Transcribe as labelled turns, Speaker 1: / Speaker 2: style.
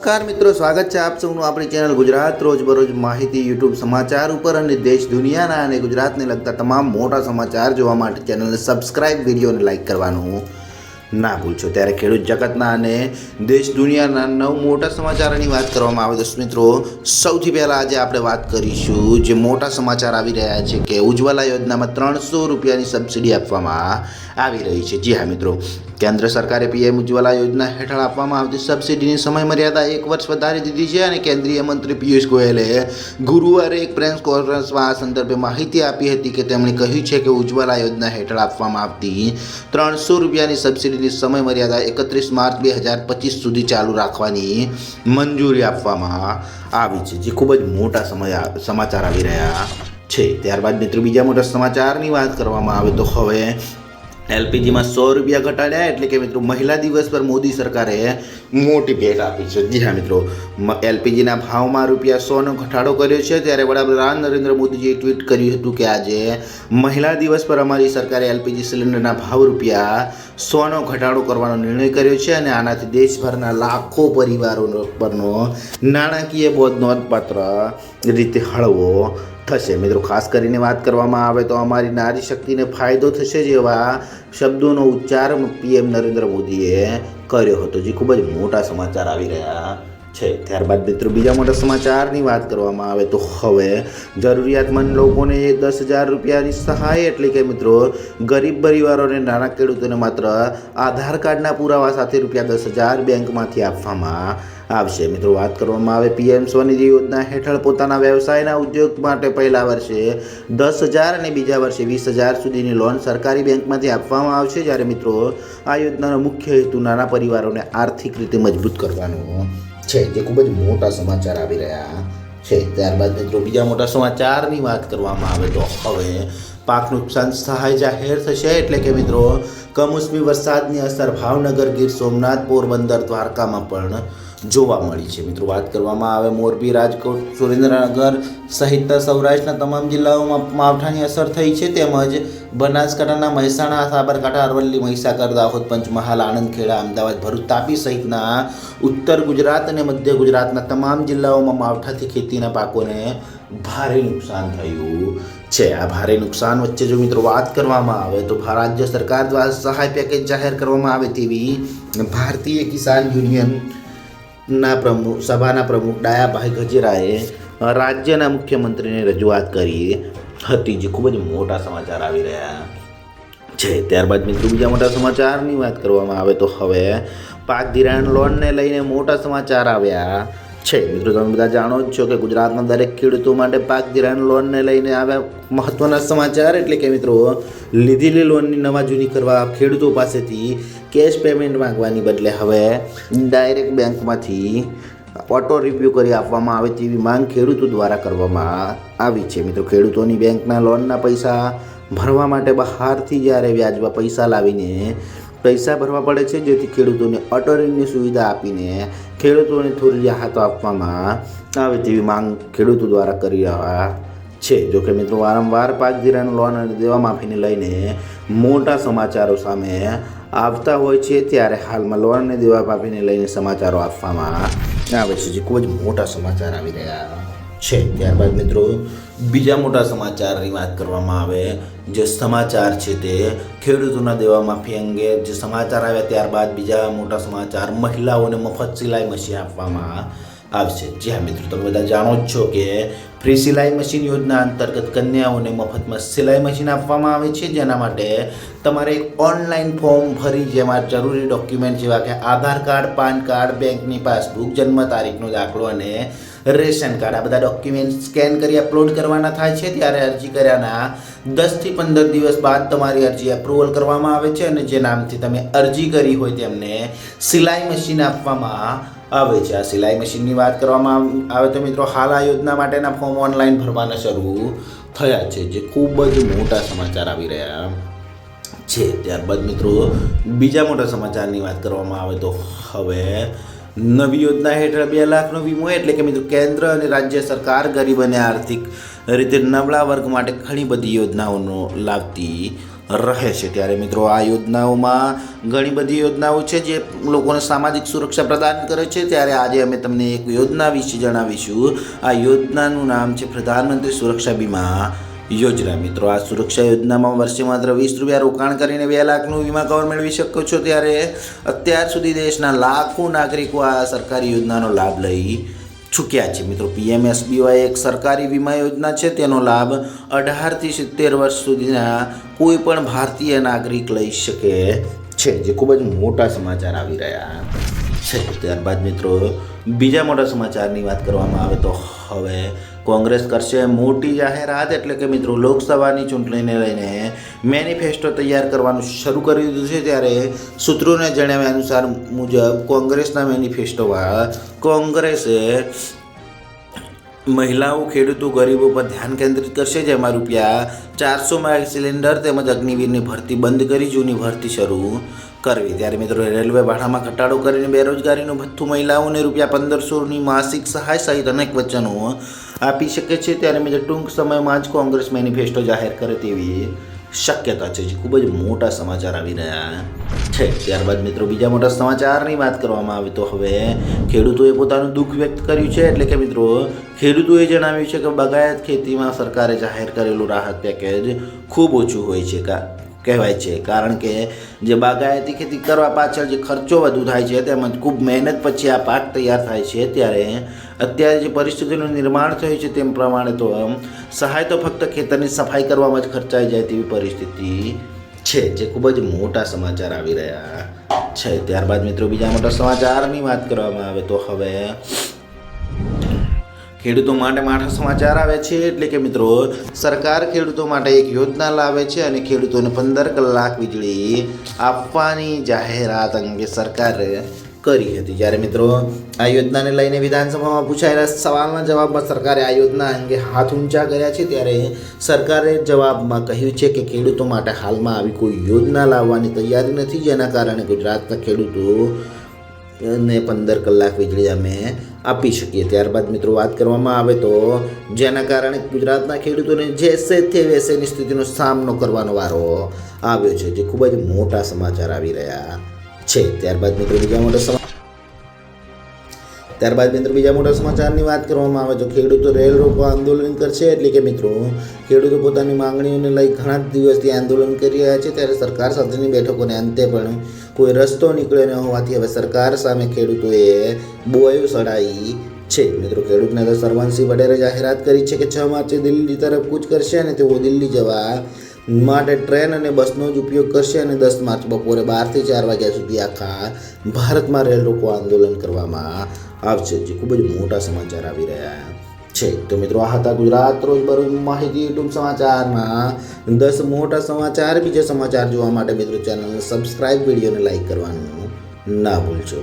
Speaker 1: નમસ્કાર મિત્રો, સ્વાગત છે આપ સૌનું આપણી ચેનલ ગુજરાત રોજબરોજ માહિતી યુટ્યુબ સમાચાર ઉપર અને દેશ દુનિયાના અને ગુજરાતને લગતા તમામ મોટા સમાચાર જોવા માટે ચેનલને સબસ્ક્રાઇબ વિડીયોને લાઇક કરવાનું ના ભૂલશો. ત્યારે ખેડૂત જગતના અને દેશ દુનિયાના નવ મોટા સમાચારોની વાત કરવામાં આવે. તો મિત્રો, સૌથી પહેલાં આજે આપણે વાત કરીશું જે મોટા સમાચાર આવી રહ્યા છે કે ઉજ્જવલા યોજનામાં ત્રણસો રૂપિયાની સબસિડી આપવામાં આવી રહી છે. જી હા મિત્રો કેન્દ્ર સરકારે પીએમ ઉજ્જવલા યોજના હેઠળ આપવામાં આવતી સબસિડીની સમય મર્યાદા એક વર્ષ વધારી દીધી છે અને કેન્દ્રીય મંત્રી પિયુષ ગોયલે ગુરુવારે એક પ્રેસ કોન્ફરન્સમાં આ સંદર્ભે માહિતી આપી હતી કે તેમણે કહ્યું છે કે ઉજ્જવલા યોજના હેઠળ આપવામાં આવતી ત્રણસો રૂપિયાની સબસિડીની સમયમર્યાદા એકત્રીસ માર્ચ બે હજાર પચીસ સુધી ચાલુ રાખવાની મંજૂરી આપવામાં આવી છે, જે ખૂબ જ મોટા સમય સમાચાર આવી રહ્યા છે. ત્યારબાદ મિત્રો બીજા મોટા સમાચારની વાત કરવામાં આવે તો હવે એલપીજીમાં સો રૂપિયા ઘટાડ્યા, એટલે કે મિત્રો મહિલા દિવસ પર મોદી સરકારે મોટી ભેટ આપી છે. જી હા મિત્રો એલપીજીના ભાવમાં રૂપિયા સોનો ઘટાડો કર્યો છે. ત્યારે વડાપ્રધાન નરેન્દ્ર મોદીજીએ ટ્વીટ કર્યું હતું કે આજે મહિલા દિવસ પર અમારી સરકારે એલપીજી સિલિન્ડરના ભાવ રૂપિયા સોનો ઘટાડો કરવાનો નિર્ણય કર્યો છે અને આનાથી દેશભરના લાખો પરિવારો પરનો નાણાકીય બોધ નોંધપાત્ર રીતે હળવો થશે. મિત્રો, ખાસ કરીને વાત કરવામાં આવે તો અમારી નારી શક્તિને ફાયદો થશે જેવા શબ્દોનો ઉચ્ચાર પીએમ નરેન્દ્ર મોદીએ કર્યો હતો. જે ખૂબ જ મોટા સમાચાર આવી રહ્યા છે. ત્યારબાદ મિત્રો બીજા મોટા સમાચારની વાત કરવામાં આવે તો હવે જરૂરિયાતમંદ લોકોને દસ હજાર રૂપિયાની સહાય એટલે કે મિત્રો ગરીબ પરિવારોને નાના ખેડૂતોને માત્ર આધાર કાર્ડના પુરાવા સાથે રૂપિયા દસ હજાર બેંકમાંથી આપવામાં આવશે. મિત્રો વાત કરવામાં આવે પીએમ સ્વનિધિ યોજના હેઠળ પોતાના વ્યવસાયના ઉદ્યોગ માટે પહેલા વર્ષે દસ હજાર અને બીજા વર્ષે વીસ હજાર સુધીની લોન સરકારી બેંકમાંથી આપવામાં આવશે. જ્યારે મિત્રો આ યોજનાનો મુખ્ય હેતુ નાના પરિવારોને આર્થિક રીતે મજબૂત કરવાનો છે, જે ખૂબ જ મોટા સમાચાર આવી રહ્યા છે. ત્યારબાદ મિત્રો, બીજા મોટા સમાચારની વાત કરવામાં આવે તો હવે પાક નુકસાન સહાય જાહેર થશે. એટલે કે મિત્રો, કમોસમી વરસાદની અસર ભાવનગર ગીર સોમનાથ પોરબંદર દ્વારકામાં પણ જોવા મળી છે. મિત્રો, વાત કરવામાં આવે મોરબી રાજકોટ સુરેન્દ્રનગર સહિત સૌરાષ્ટ્રના તમામ જિલ્લાઓમાં માવઠાની અસર થઈ છે. તેમજ બનાસકાંઠાના મહેસાણા, સાબરકાંઠા, અરવલ્લી, મહીસાગર, દાહોદ, પંચમહાલ આણંદ ખેડા અમદાવાદ, ભરૂચ, તાપી સહિતના ઉત્તર ગુજરાત અને મધ્ય ગુજરાતના તમામ જિલ્લાઓમાં માવઠાથી ખેતીના પાકોને ભારે નુકસાન થયું છે. આ ભારે નુકસાન વચ્ચે જો મિત્રો વાત કરવામાં આવે તો રાજ્ય સરકાર દ્વારા સહાય પેકેજ જાહેર કરવામાં આવે તેવી ભારતીય કિસાન યુનિયન ના પ્રમુખ, સભાના પ્રમુખ ડાયાભાઈ ગજેરાએ રાજ્યના મુખ્યમંત્રીને રજૂઆત કરી હતી જે ખૂબ જ મોટા સમાચાર આવી રહ્યા છે. ત્યારબાદ મિત્રો બીજા મોટા સમાચારની વાત કરવામાં આવે તો હવે પાક ધિરાણ લોનને લઈને મોટા સમાચાર આવ્યા. છે. મિત્રો, તમે બધા જાણો જ છો કે ગુજરાતના દરેક ખેડૂતો માટે પાક ધિરાણ લોનને લઈને આવ્યા મહત્વના સમાચાર એટલે કે મિત્રો, લીધેલી લોનની નવા જૂની કરવા ખેડૂતો પાસેથી કેશ પેમેન્ટ માંગવાની બદલે હવે ડાયરેક્ટ બેંકમાંથી ઓટો રિવ્યૂ કરી આપવામાં આવે તેવી માંગ ખેડૂતો દ્વારા કરવામાં આવી છે. મિત્રો, ખેડૂતોની બેંકના લોનના પૈસા ભરવા માટે બહારથી જ્યારે વ્યાજમાં પૈસા લાવીને પૈસા ભરવા પડે છે, જેથી ખેડૂતોને ઓટો રિન્યૂ સુવિધા આપીને ખેડૂતોને થોડી રાહતો આપવામાં આવે તેવી માંગ ખેડૂતો દ્વારા કરી રહ્યા છે. જોકે મિત્રો, વારંવાર પાક ધિરાણ લોન અને દેવા માફીને લઈને મોટા સમાચારો સામે આવતા હોય છે. ત્યારે હાલમાં લોન અને દેવા માફીને લઈને સમાચારો આપવામાં આવે છે. જે ખૂબ જ મોટા સમાચાર આવી રહ્યા છે. ત્યારબાદ મિત્રો બીજા મોટા સમાચારની વાત કરવામાં આવે, જે સમાચાર છે તે ખેડૂતોના દેવા માફી અંગે જે સમાચાર આવ્યા ત્યારબાદ બીજા મોટા સમાચાર મહિલાઓને મફત સિલાઈ મશીન આપવામાં આવશે. જી હા મિત્રો, તમે બધા જાણો જ છો કે ફ્રી સિલાઈ મશીન યોજના અંતર્ગત કન્યાઓને મફતમાં સિલાઈ મશીન આપવામાં આવે છે. જેના માટે તમારે એક ઓનલાઈન ફોર્મ ભરી જેમાં જરૂરી ડોક્યુમેન્ટ જેવા કે આધાર કાર્ડ, પાન કાર્ડ, બેંકની પાસબુક, જન્મ તારીખનો દાખલો અને રેશન કાર્ડ. આ બધા ડોક્યુમેન્ટ સ્કેન કરી, અપલોડ કરવાના થાય છે. ત્યારે અરજી કર્યાના દસથી પંદર દિવસ બાદ તમારી અરજી અપ્રુવલ કરવામાં આવે છે અને જે નામથી તમે અરજી કરી હોય તેમને સિલાઈ મશીન આપવામાં આવે છે. આ સિલાઈ મશીનની વાત કરવામાં આવે તો મિત્રો, હાલ આ યોજના માટેના ફોર્મ ઓનલાઈન ભરવાના શરૂ થયા છે, જે ખૂબ જ મોટા સમાચાર આવી રહ્યા છે. ત્યારબાદ મિત્રો, બીજા મોટા સમાચારની વાત કરવામાં આવે તો હવે નવી યોજના હેઠળ બે લાખનો વીમો એટલે કે મિત્રો કેન્દ્ર અને રાજ્ય સરકાર ગરીબ અને આર્થિક રીતે નબળા વર્ગ માટે ઘણી બધી યોજનાઓનો લાવતી રહે છે. ત્યારે મિત્રો આ યોજનાઓમાં ઘણી બધી યોજનાઓ છે જે લોકોને સામાજિક સુરક્ષા પ્રદાન કરે છે. ત્યારે આજે અમે તમને એક યોજના વિશે જણાવીશું. આ યોજનાનું નામ છે પ્રધાનમંત્રી સુરક્ષા બીમા. યોજના મિત્રો, આ સુરક્ષા યોજનામાં વર્ષે માત્ર વીસ રૂપિયા રોકાણ કરીને બે લાખનું વીમા કવર મેળવી શકો છો. ત્યારે અત્યાર સુધી દેશના લાખો નાગરિકો આ સરકારી યોજનાનો લાભ લઈ ચૂક્યા છે. મિત્રો, પીએમએસબીવાય એક સરકારી વીમા યોજના છે. તેનો લાભ અઢારથી સિત્તેર વર્ષ સુધીના કોઈ પણ ભારતીય નાગરિક લઈ શકે છે, જે ખૂબ જ મોટા સમાચાર આવી રહ્યા છે. ત્યારબાદ મિત્રો, બીજા મોટા સમાચારની વાત કરવામાં આવે તો હવે કોંગ્રેસ કરશે મોટી જાહેરાત એટલે કે મિત્રો લોકસભાની ચૂંટણીને લઈને મેનિફેસ્ટો તૈયાર કરવાનું શરૂ કરી દીધું છે ત્યારે સૂત્રોને જણાવ્યા અનુસાર મુજબ કોંગ્રેસના મેનિફેસ્ટોમાં કોંગ્રેસે મહિલાઓ, ખેડૂતો, ગરીબો પર ધ્યાન કેન્દ્રિત કરશે, જેમાં રૂપિયા ચારસોમાં સિલિન્ડર તેમજ અગ્નિવીરની ભરતી બંધ કરી, જૂની ભરતી શરૂ કરવી. ત્યારે મિત્રો રેલવે ભાડામાં ઘટાડો કરીને બેરોજગારીનું ભથ્થું મહિલાઓને રૂપિયા પંદરસોની માસિક સહાય સહિત અનેક વચનો આપી શકે છે. ત્યારે મિત્રો ટૂંક સમયમાં જ કોંગ્રેસ મેનિફેસ્ટો જાહેર કરે તેવી શક્યતા છે, જે ખૂબ જ મોટા સમાચાર આવી રહ્યા છે. ત્યારબાદ મિત્રો બીજા મોટા સમાચારની વાત કરવામાં આવે તો હવે ખેડૂતોએ પોતાનું દુઃખ વ્યક્ત કર્યું છે. એટલે કે મિત્રો ખેડૂતોએ જણાવ્યું છે કે બગાયત ખેતીમાં સરકારે જાહેર કરેલું રાહત પેકેજ ખૂબ ઓછું હોય છે. કા કહેવાય છે. કારણ કે જે બાગાયતી ખેતી કરવા પાછળ જે ખર્ચો વધુ થાય છે, તેમજ ખૂબ મહેનત પછી આ પાક તૈયાર થાય છે, ત્યારે અત્યારે જે પરિસ્થિતિનું નિર્માણ થયું છે, તેમ પ્રમાણે તો સહાય તો ફક્ત ખેતરની સફાઈ કરવામાં જ ખર્ચાઈ જાય તેવી પરિસ્થિતિ છે, જે ખૂબ જ મોટા સમાચાર આવી રહ્યા છે. ત્યારબાદ મિત્રો બીજા મોટા સમાચારની વાત કરવામાં આવે તો હવે ખેડૂતો માટે માઠા સમાચાર આવે છે એટલે કે મિત્રો, સરકાર ખેડૂતો માટે એક યોજના લાવે છે અને ખેડૂતોને પંદર કલાક વીજળી આપવાની જાહેરાત અંગે સરકારે કરી હતી. જ્યારે મિત્રો, આ યોજનાને લઈને વિધાનસભામાં પૂછાયેલા સવાલના જવાબમાં સરકારે આ યોજના અંગે હાથ ઊંચા કર્યા છે. ત્યારે સરકારે જવાબમાં કહ્યું છે કે ખેડૂતો માટે હાલમાં આવી કોઈ યોજના લાવવાની તૈયારી નથી. જેના કારણે ગુજરાતના ખેડૂતો ને પંદર કલાક વીજળી અમે આપી શકીએ. ત્યારબાદ મિત્રો વાત કરવામાં આવે તો જેના કારણે ગુજરાતના ખેડૂતોને જેસે તે વેસેની સ્થિતિનો સામનો કરવાનો વારો આવ્યો છે, જે ખૂબ જ મોટા સમાચાર આવી રહ્યા છે. ત્યારબાદ મિત્રો બીજા મોટા સમાચાર ત્યારબાદ મિત્રો બીજા મોટા સમાચારની વાત કરવામાં આવે તો ખેડૂતો રેલ રોકો આંદોલન કરશે, એટલે કે મિત્રો ખેડૂતો પોતાની માંગણીઓને લઈ ઘણા દિવસથી આંદોલન કરી રહ્યા છે. ત્યારે સરકાર સાથેની બેઠકોને અંતે પણ કોઈ રસ્તો નીકળ્યો ન હોવાથી હવે સરકાર સામે ખેડૂતોએ બોયો સડાઈ છે. મિત્રો ખેડૂત નેતા સરવણસિંહ પટેલે જાહેરાત કરી છે કે છ માર્ચે દિલ્હી તરફ કૂચ કરશે અને તેઓ દિલ્હી જવા માટે ટ્રેન અને બસનો જ ઉપયોગ કરશે અને દસ માર્ચ બપોરે બારથી ચાર વાગ્યા સુધી આખા ભારતમાં રેલ રોકો આંદોલન કરવામાં આવશે. જે ખૂબ જ મોટા સમાચાર આવી રહ્યા છે. તો મિત્રો, આ હતા ગુજરાત રોજ બરોજ માહિતી યુટ્યુબ સમાચારના દસ મોટા સમાચાર, બીજા સમાચાર જોવા માટે મિત્રો, ચેનલને સબસ્ક્રાઈબ વિડીયોને લાઈક કરવાનું ના ભૂલશો.